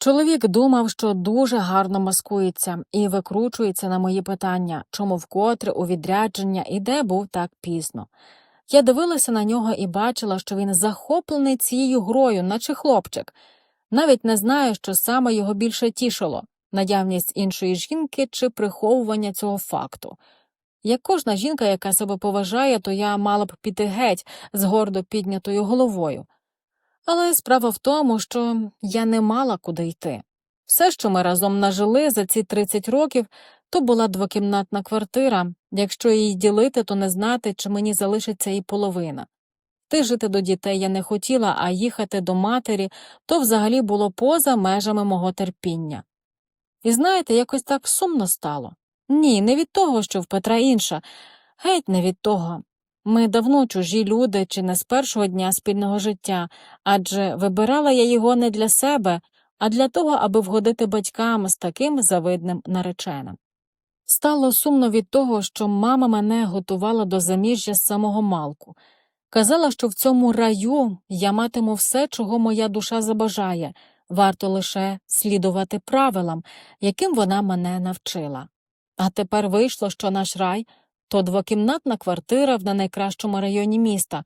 Чоловік думав, що дуже гарно маскується і викручується на мої питання, чому вкотре у відрядження і де був так пізно. Я дивилася на нього і бачила, що він захоплений цією грою, наче хлопчик. Навіть не знаю, що саме його більше тішило наявність іншої жінки чи приховування цього факту. Як кожна жінка, яка себе поважає, то я мала б піти геть з гордо піднятою головою. Але справа в тому, що я не мала куди йти. Все, що ми разом нажили за ці 30 років, то була двокімнатна квартира. Якщо її ділити, то не знати, чи мені залишиться і половина. Ти жити до дітей я не хотіла, а їхати до матері то взагалі було поза межами мого терпіння. І знаєте, якось так сумно стало. Ні, не від того, що в Петра інша, геть не від того. Ми давно чужі люди чи не з першого дня спільного життя, адже вибирала я його не для себе, а для того, аби вгодити батькам з таким завидним нареченим. Стало сумно від того, що мама мене готувала до заміжжя з самого малку. Казала, що в цьому раю я матиму все, чого моя душа забажає, варто лише слідувати правилам, яким вона мене навчила. А тепер вийшло, що наш рай то двокімнатна квартира в на найкращому районі міста,